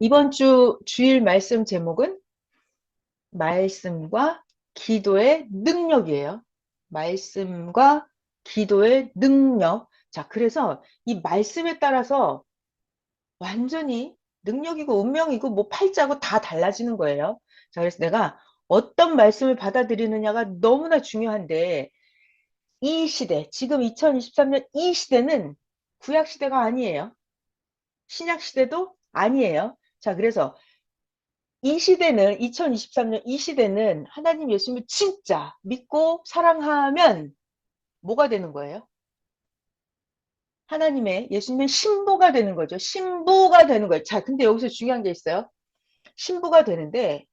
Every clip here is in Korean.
이번 주 주일 말씀 제목은 말씀과 기도의 능력이에요. 말씀과 기도의 능력. 자, 그래서 이 말씀에 따라서 완전히 능력이고 운명이고 뭐 팔자고 다 달라지는 거예요. 자, 그래서 내가 어떤 말씀을 받아들이느냐가 너무나 중요한데 이 시대, 지금 2023년 이 시대는 구약 시대가 아니에요. 신약 시대도 아니에요. 자, 그래서 이 시대는 2023년 이 시대는 하나님 예수님을 진짜 믿고 사랑하면 뭐가 되는 거예요? 하나님의 예수님의 신부가 되는 거죠. 신부가 되는 거예요. 자, 근데 여기서 중요한 게 있어요. 신부가 되는데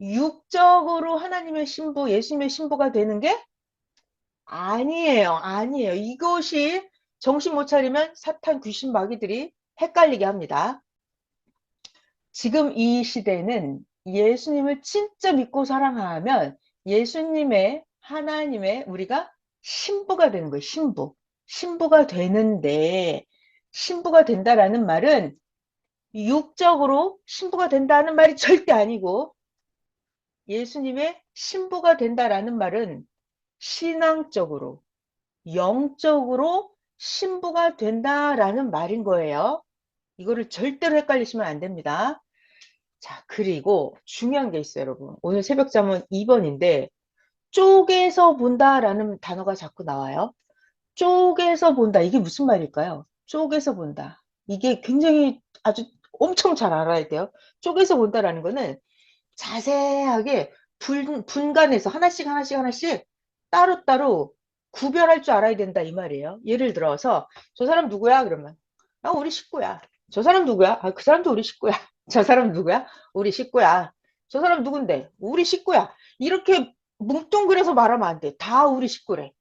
육적으로 하나님의 신부, 예수님의 신부가 되는 게 아니에요. 아니에요. 이것이 정신 못 차리면 사탄 귀신 마귀들이 헷갈리게 합니다. 지금 이 시대는 예수님을 진짜 믿고 사랑하면 예수님의 하나님의 우리가 신부가 되는 거예요. 신부. 신부가 되는데 신부가 된다라는 말은 육적으로 신부가 된다는 말이 절대 아니고 예수님의 신부가 된다라는 말은 신앙적으로 영적으로 신부가 된다라는 말인 거예요. 이거를 절대로 헷갈리시면 안 됩니다. 자, 그리고 중요한 게 있어요, 여러분. 오늘 새벽 잠은 2번인데 쪼개서 본다라는 단어가 자꾸 나와요. 쪼개서 본다. 이게 무슨 말일까요? 쪼개서 본다. 이게 굉장히 아주 엄청 잘 알아야 돼요. 쪼개서 본다라는 거는 자세하게 분, 분간해서 하나씩 하나씩 하나씩 따로따로 구별할 줄 알아야 된다 이 말이에요. 예를 들어서 저 사람 누구야? 그러면 아 우리 식구야. 저 사람 누구야? 아, 그 사람도 우리 식구야. 저 사람 누구야? 우리 식구야. 저 사람 누군데? 우리 식구야. 이렇게 뭉뚱그려서 말하면 안 돼. 다 우리 식구래.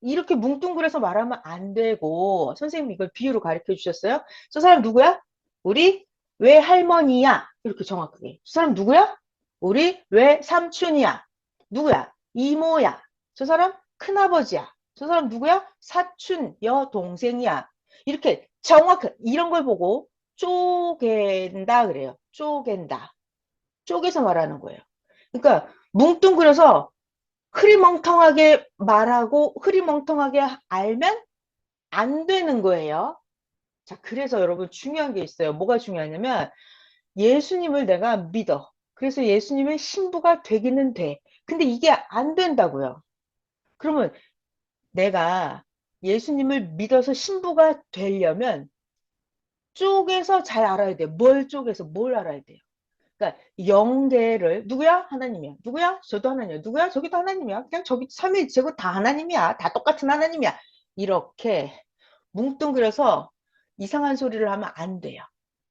이렇게 뭉뚱그려서 말하면 안 되고 선생님이 이걸 비유로 가르쳐 주셨어요. 저 사람 누구야? 우리 외할머니야. 이렇게 정확하게. 저 사람 누구야? 우리 외삼촌이야. 누구야? 이모야. 저 사람 큰아버지야. 저 사람 누구야? 사촌 여동생이야. 이렇게 정확한 이런 걸 보고 쪼갠다 그래요. 쪼갠다. 쪼개서 말하는 거예요. 그러니까 뭉뚱그려서 흐리멍텅하게 말하고 흐리멍텅하게 알면 안 되는 거예요. 자, 그래서 여러분 중요한 게 있어요. 뭐가 중요하냐면 예수님을 내가 믿어. 그래서 예수님의 신부가 되기는 돼. 근데 이게 안 된다고요. 그러면 내가 예수님을 믿어서 신부가 되려면 쪼개서 잘 알아야 돼. 뭘 쪼개서 뭘 알아야 돼요. 그러니까 영계를 누구야? 하나님이야. 누구야? 저도 하나님이야. 누구야? 저기도 하나님이야. 그냥 저기 삼위일체고 다 하나님이야. 다 똑같은 하나님이야. 이렇게 뭉뚱그려서 이상한 소리를 하면 안 돼요.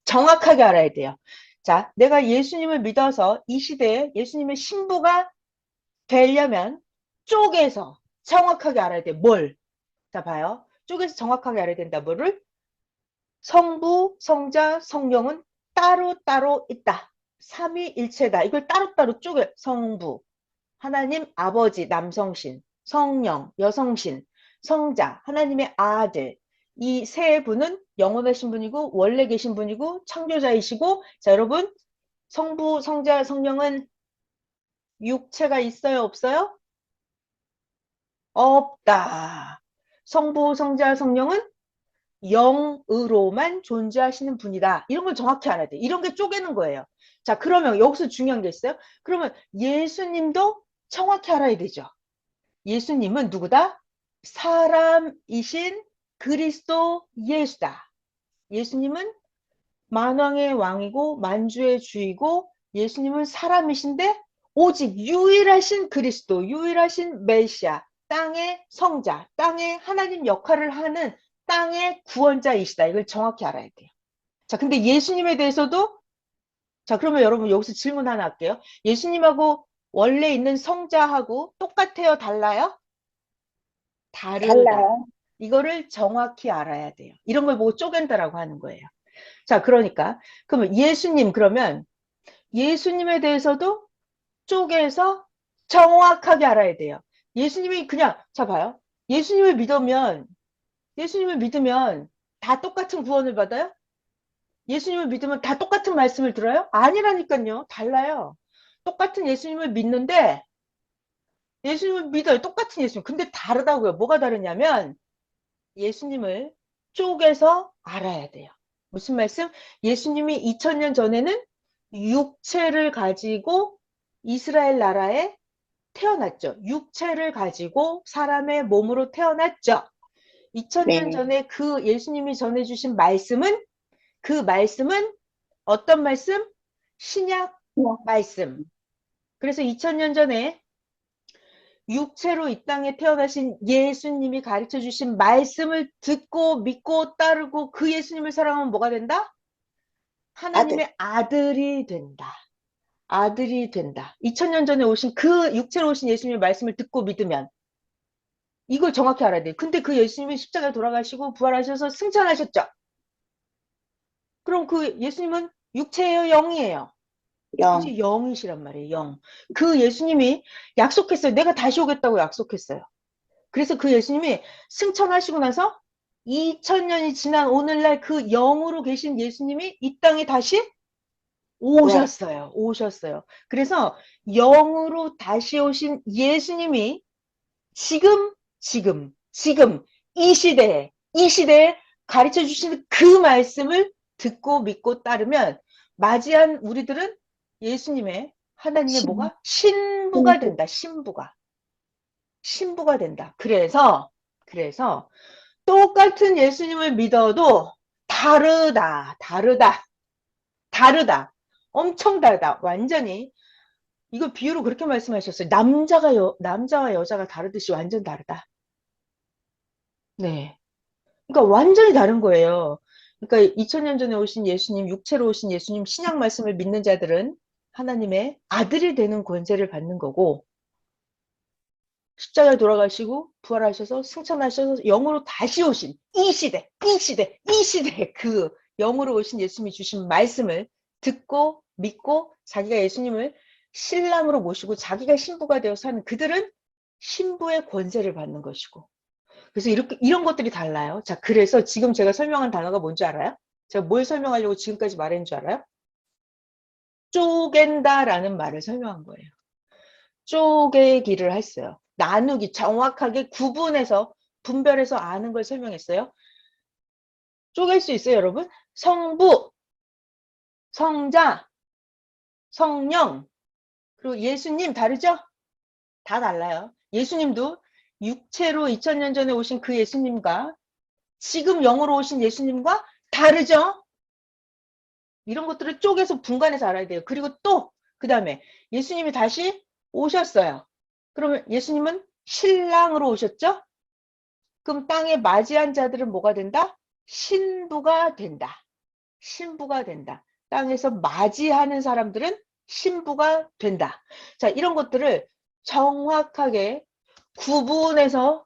정확하게 알아야 돼요. 자, 내가 예수님을 믿어서 이 시대에 예수님의 신부가 되려면 쪼개서 정확하게 알아야 돼. 뭘? 자, 봐요. 쪼개서 정확하게 알아야 된다. 뭐를? 성부, 성자, 성령은 따로따로 있다. 삼위일체다. 이걸 따로따로 쪼개. 성부, 하나님 아버지 남성신, 성령 여성신, 성자 하나님의 아들 이 세 분은 영원하신 분이고 원래 계신 분이고 창조자이시고 자 여러분 성부, 성자, 성령은 육체가 있어요 없어요? 없다. 성부, 성자, 성령은 영으로만 존재하시는 분이다. 이런 걸 정확히 알아야 돼. 이런 게 쪼개는 거예요. 자, 그러면 여기서 중요한 게 있어요. 그러면 예수님도 정확히 알아야 되죠. 예수님은 누구다? 사람이신 그리스도 예수다. 예수님은 만왕의 왕이고 만주의 주이고 예수님은 사람이신데 오직 유일하신 그리스도, 유일하신 메시아, 땅의 성자, 땅의 하나님 역할을 하는 땅의 구원자이시다. 이걸 정확히 알아야 돼요. 자, 근데 예수님에 대해서도 자, 그러면 여러분 여기서 질문 하나 할게요. 예수님하고 원래 있는 성자하고 똑같아요? 달라요? 다르다. 달라요. 이거를 정확히 알아야 돼요. 이런 걸 보고 쪼갠다라고 하는 거예요. 자, 그러니까 그러면 예수님 그러면 예수님에 대해서도 쪼개서 정확하게 알아야 돼요. 예수님이 그냥 자 봐요. 예수님을 믿으면 예수님을 믿으면 다 똑같은 구원을 받아요? 예수님을 믿으면 다 똑같은 말씀을 들어요? 아니라니까요. 달라요. 똑같은 예수님을 믿는데 예수님을 믿어요. 똑같은 예수님. 근데 다르다고요. 뭐가 다르냐면 예수님을 쪼개서 알아야 돼요. 무슨 말씀? 예수님이 2000년 전에는 육체를 가지고 이스라엘 나라에 태어났죠. 육체를 가지고 사람의 몸으로 태어났죠. 2000년 네. 전에 그 예수님이 전해주신 말씀은 그 말씀은 어떤 말씀? 신약 신약. 말씀. 그래서 2000년 전에 육체로 이 땅에 태어나신 예수님이 가르쳐 주신 말씀을 듣고 믿고 따르고 그 예수님을 사랑하면 뭐가 된다? 하나님의 아들이 된다. 아들이 된다. 2000년 전에 오신 그 육체로 오신 예수님의 말씀을 듣고 믿으면 이걸 정확히 알아야 돼요. 근데 그 예수님이 십자가에 돌아가시고 부활하셔서 승천하셨죠. 그럼 그 예수님은 육체예요, 영이에요? 영. 영이시란 말이에요, 영. 그 예수님이 약속했어요. 내가 다시 오겠다고 약속했어요. 그래서 그 예수님이 승천하시고 나서 2000년이 지난 오늘날 그 영으로 계신 예수님이 이 땅에 다시 오셨어요. 오셨어요. 그래서 영으로 다시 오신 예수님이 지금, 지금, 지금 이 시대에, 이 시대에 가르쳐 주시는 그 말씀을 듣고 믿고 따르면 맞이한 우리들은 예수님의 하나님의 신- 뭐가? 신부가 신부. 된다. 신부가. 신부가 된다. 그래서 그래서 똑같은 예수님을 믿어도 다르다. 다르다. 다르다. 엄청 다르다. 완전히 이거 비유로 그렇게 말씀하셨어요. 남자가 여, 남자와 여자가 다르듯이 완전 다르다. 네. 그러니까 완전히 다른 거예요. 그러니까 2000년 전에 오신 예수님, 육체로 오신 예수님, 신약 말씀을 믿는 자들은 하나님의 아들이 되는 권세를 받는 거고, 십자가에 돌아가시고, 부활하셔서, 승천하셔서, 영으로 다시 오신 이 시대, 이 시대, 이 시대, 그 영으로 오신 예수님이 주신 말씀을 듣고, 믿고, 자기가 예수님을 신랑으로 모시고, 자기가 신부가 되어 사는 그들은 신부의 권세를 받는 것이고, 그래서 이렇게 이런 것들이 달라요. 자, 그래서 지금 제가 설명한 단어가 뭔지 알아요? 제가 뭘 설명하려고 지금까지 말한 줄 알아요? 쪼갠다라는 말을 설명한 거예요. 쪼개기를 했어요. 나누기, 정확하게 구분해서 분별해서 아는 걸 설명했어요. 쪼갤 수 있어요, 여러분? 성부, 성자, 성령, 그리고 예수님 다르죠? 다 달라요. 예수님도 육체로 2000년 전에 오신 그 예수님과 지금 영으로 오신 예수님과 다르죠? 이런 것들을 쪼개서 분간해서 알아야 돼요. 그리고 또, 그 다음에 예수님이 다시 오셨어요. 그러면 예수님은 신랑으로 오셨죠? 그럼 땅에 맞이한 자들은 뭐가 된다? 신부가 된다. 신부가 된다. 땅에서 맞이하는 사람들은 신부가 된다. 자, 이런 것들을 정확하게 구분해서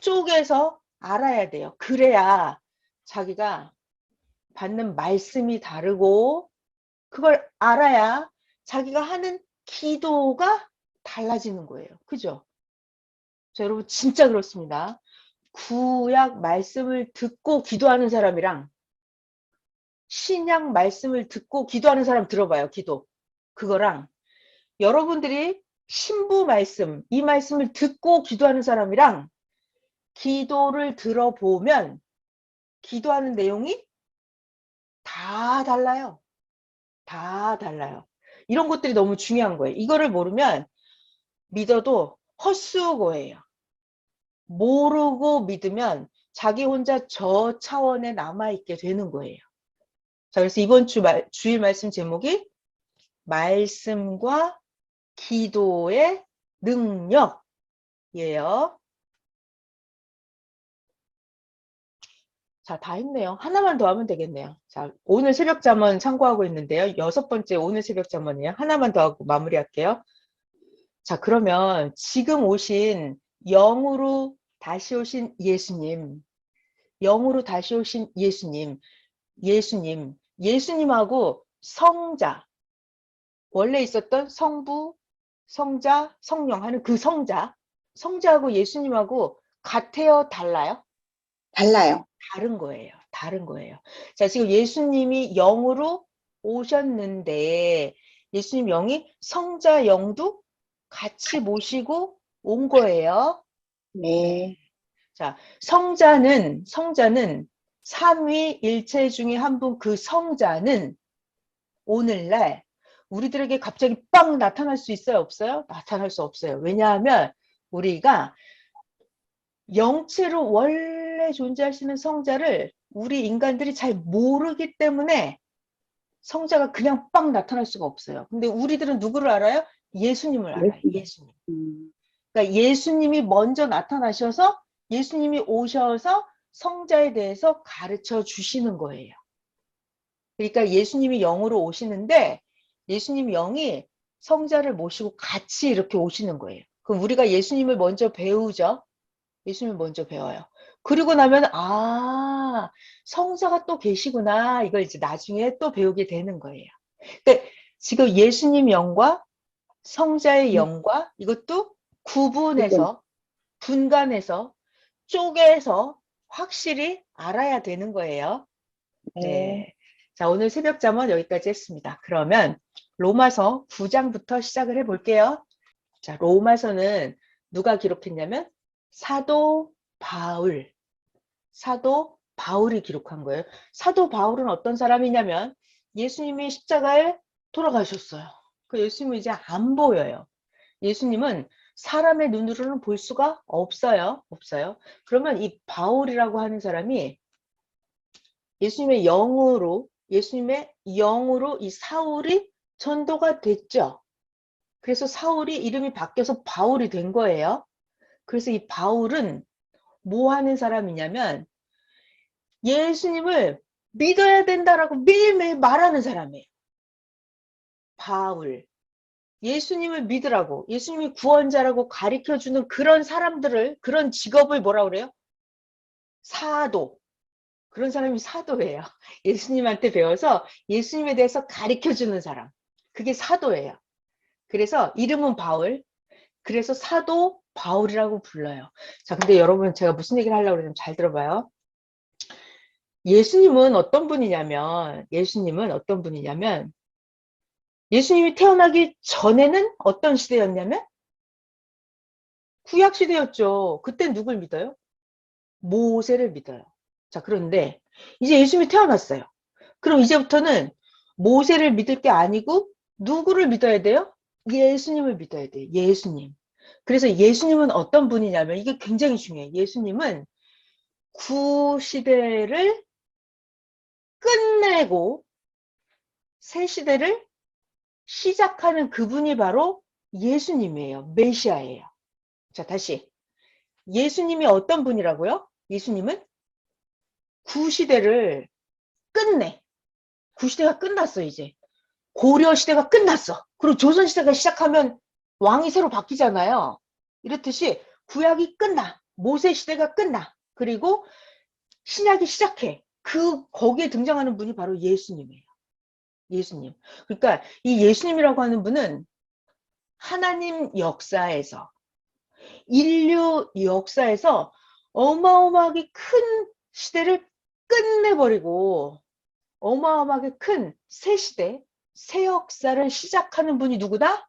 쪼개서 알아야 돼요. 그래야 자기가 받는 말씀이 다르고 그걸 알아야 자기가 하는 기도가 달라지는 거예요. 그죠? 자, 여러분 진짜 그렇습니다. 구약 말씀을 듣고 기도하는 사람이랑 신약 말씀을 듣고 기도하는 사람 들어봐요. 기도. 그거랑 여러분들이 신부 말씀, 이 말씀을 듣고 기도하는 사람이랑 기도를 들어보면 기도하는 내용이 다 달라요. 다 달라요. 이런 것들이 너무 중요한 거예요. 이거를 모르면 믿어도 헛수고예요. 모르고 믿으면 자기 혼자 저 차원에 남아있게 되는 거예요. 자, 그래서 이번 주 말, 주일 말씀 제목이 말씀과 기도의 능력이에요. 자, 다 했네요. 하나만 더 하면 되겠네요. 자, 오늘 새벽 잠언 참고하고 있는데요. 여섯 번째 오늘 새벽 잠언이에요. 하나만 더 하고 마무리할게요. 자, 그러면 지금 오신 영으로 다시 오신 예수님, 영으로 다시 오신 예수님, 예수님, 예수님하고 성자, 원래 있었던 성부, 성자, 성령 하는 그 성자, 성자하고 예수님하고 같아요, 달라요? 달라요. 다른 거예요. 다른 거예요. 자, 지금 예수님이 영으로 오셨는데 예수님 영이 성자 영도 같이 모시고 온 거예요. 네. 자, 성자는 성자는 삼위 일체 중에 한 분 그 성자는 오늘날 우리들에게 갑자기 빵 나타날 수 있어요? 없어요? 나타날 수 없어요. 왜냐하면 우리가 영체로 원래 존재하시는 성자를 우리 인간들이 잘 모르기 때문에 성자가 그냥 빵 나타날 수가 없어요. 근데 우리들은 누구를 알아요? 예수님을 알아요. 예수님. 그러니까 예수님이 먼저 나타나셔서 예수님이 오셔서 성자에 대해서 가르쳐 주시는 거예요. 그러니까 예수님이 영으로 오시는데 예수님 영이 성자를 모시고 같이 이렇게 오시는 거예요. 그럼 우리가 예수님을 먼저 배우죠. 예수님을 먼저 배워요. 그리고 나면 아 성자가 또 계시구나 이걸 이제 나중에 또 배우게 되는 거예요. 그러니까 지금 예수님 영과 성자의 음. 영과 이것도 구분해서 분간해서 쪼개서 확실히 알아야 되는 거예요. 네. 네. 자, 오늘 새벽 잠은 여기까지 했습니다. 그러면 로마서 9장부터 시작을 해 볼게요. 자, 로마서는 누가 기록했냐면 사도 바울. 사도 바울이 기록한 거예요. 사도 바울은 어떤 사람이냐면 예수님이 십자가에 돌아가셨어요. 그 예수님은 이제 안 보여요. 예수님은 사람의 눈으로는 볼 수가 없어요. 없어요. 그러면 이 바울이라고 하는 사람이 예수님의 영으로 예수님의 영으로 이 사울이 전도가 됐죠. 그래서 사울이 이름이 바뀌어서 바울이 된 거예요. 그래서 이 바울은 뭐 하는 사람이냐면 예수님을 믿어야 된다라고 매일매일 말하는 사람이에요. 바울. 예수님을 믿으라고, 예수님이 구원자라고 가르쳐 주는 그런 사람들을, 그런 직업을 뭐라 그래요? 사도. 그런 사람이 사도예요. 예수님한테 배워서 예수님에 대해서 가르쳐 주는 사람. 그게 사도예요. 그래서 이름은 바울. 그래서 사도 바울이라고 불러요. 자, 근데 여러분 제가 무슨 얘기를 하려고 그러냐면 잘 들어봐요. 예수님은 어떤 분이냐면, 예수님은 어떤 분이냐면, 예수님이 태어나기 전에는 어떤 시대였냐면, 구약 시대였죠. 그때 누굴 믿어요? 모세를 믿어요. 자, 그런데 이제 예수님이 태어났어요. 그럼 이제부터는 모세를 믿을 게 아니고 누구를 믿어야 돼요? 예수님을 믿어야 돼요. 예수님. 그래서 예수님은 어떤 분이냐면 이게 굉장히 중요해요. 예수님은 구시대를 끝내고 새 시대를 시작하는 그분이 바로 예수님이에요. 메시아예요. 자, 다시. 예수님이 어떤 분이라고요? 예수님은 구시대를 끝내. 구시대가 끝났어, 이제. 고려 시대가 끝났어. 그리고 조선 시대가 시작하면 왕이 새로 바뀌잖아요. 이렇듯이 구약이 끝나. 모세 시대가 끝나. 그리고 신약이 시작해. 그 거기에 등장하는 분이 바로 예수님이에요. 예수님. 그러니까 이 예수님이라고 하는 분은 하나님 역사에서 인류 역사에서 어마어마하게 큰 시대를 끝내버리고 어마어마하게 큰 새 시대, 새 역사를 시작하는 분이 누구다?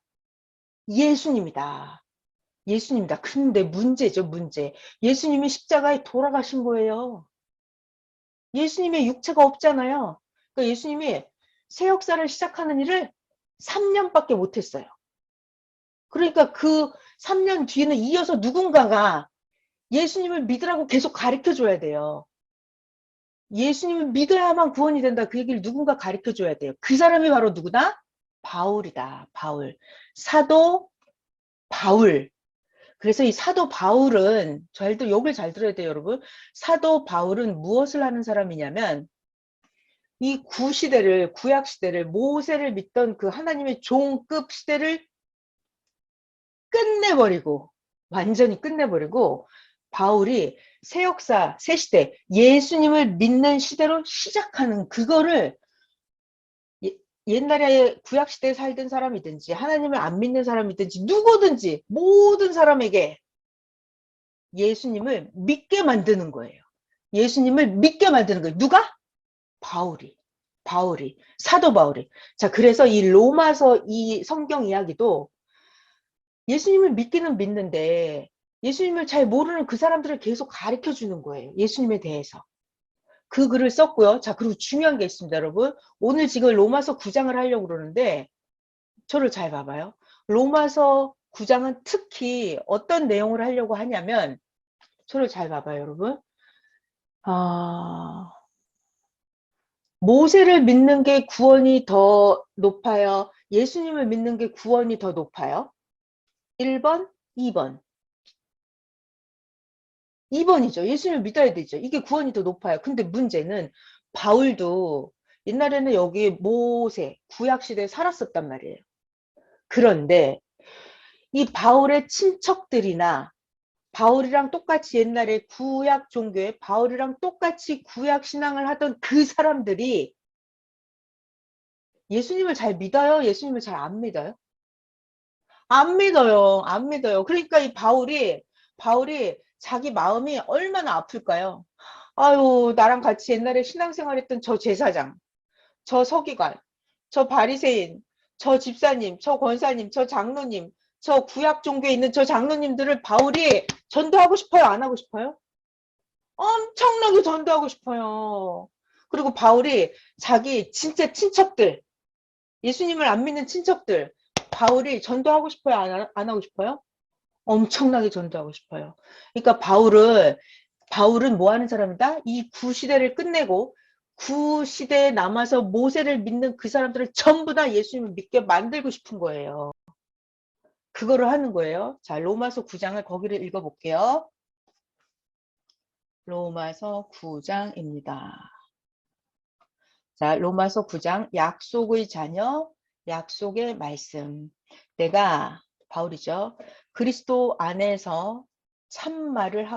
예수님이다. 예수님이다. 근데 문제죠, 문제. 예수님이 십자가에 돌아가신 거예요. 예수님의 육체가 없잖아요. 그러니까 예수님이 새 역사를 시작하는 일을 3년밖에 못했어요. 그러니까 그 3년 뒤에는 이어서 누군가가 예수님을 믿으라고 계속 가르쳐 줘야 돼요. 예수님을 믿어야만 구원이 된다. 그 얘기를 누군가 가르쳐 줘야 돼요. 그 사람이 바로 누구다? 바울이다. 바울. 사도 바울. 그래서 이 사도 바울은 잘들 욕을 잘 들어야 돼요, 여러분. 사도 바울은 무엇을 하는 사람이냐면 이 구시대를 구약 시대를 모세를 믿던 그 하나님의 종급 시대를 끝내버리고 완전히 끝내버리고 바울이 새 역사, 새 시대, 예수님을 믿는 시대로 시작하는 그거를 예- 옛날에 구약 시대에 살던 사람이든지 하나님을 안 믿는 사람이든지 누구든지 모든 사람에게 예수님을 믿게 만드는 거예요. 예수님을 믿게 만드는 거예요. 누가? 바울이. 바울이. 사도 바울이. 자, 그래서 이 로마서 이 성경 이야기도 예수님을 믿기는 믿는데 예수님을 잘 모르는 그 사람들을 계속 가르쳐 주는 거예요. 예수님에 대해서. 그 글을 썼고요. 자, 그리고 중요한 게 있습니다, 여러분. 오늘 지금 로마서 9장을 하려고 그러는데 저를 잘 봐봐요. 로마서 9장은 특히 어떤 내용을 하려고 하냐면 저를 잘 봐봐요, 여러분. 아, 모세를 믿는 게 구원이 더 높아요? 예수님을 믿는 게 구원이 더 높아요? 1번, 2번. 2번이죠. 예수님을 믿어야 되죠. 이게 구원이 더 높아요. 근데 문제는 바울도 옛날에는 여기 모세, 구약시대에 살았었단 말이에요. 그런데 이 바울의 친척들이나 바울이랑 똑같이 옛날에 구약 종교에 바울이랑 똑같이 구약 신앙을 하던 그 사람들이 예수님을 잘 믿어요? 예수님을 잘 안 믿어요? 안 믿어요. 안 믿어요. 그러니까 이 바울이 바울이 자기 마음이 얼마나 아플까요? 아유, 나랑 같이 옛날에 신앙생활 했던 저 제사장, 저 서기관, 저 바리새인, 저 집사님, 저 권사님, 저 장로님, 저 구약 종교에 있는 저 장로님들을 바울이 전도하고 싶어요? 안 하고 싶어요? 엄청나게 전도하고 싶어요. 그리고 바울이 자기 진짜 친척들, 예수님을 안 믿는 친척들, 바울이 전도하고 싶어요? 안, 하- 안 하고 싶어요? 엄청나게 전도하고 싶어요. 그러니까 바울을, 바울은 뭐 하는 사람이다? 이 구시대를 끝내고 구시대에 남아서 모세를 믿는 그 사람들을 전부 다 예수님을 믿게 만들고 싶은 거예요. 그거를 하는 거예요. 자, 로마서 9장을 거기를 읽어볼게요. 로마서 9장입니다. 자, 로마서 9장 약속의 자녀, 약속의 말씀. 내가 바울이죠. 그리스도 안에서 참말을 하고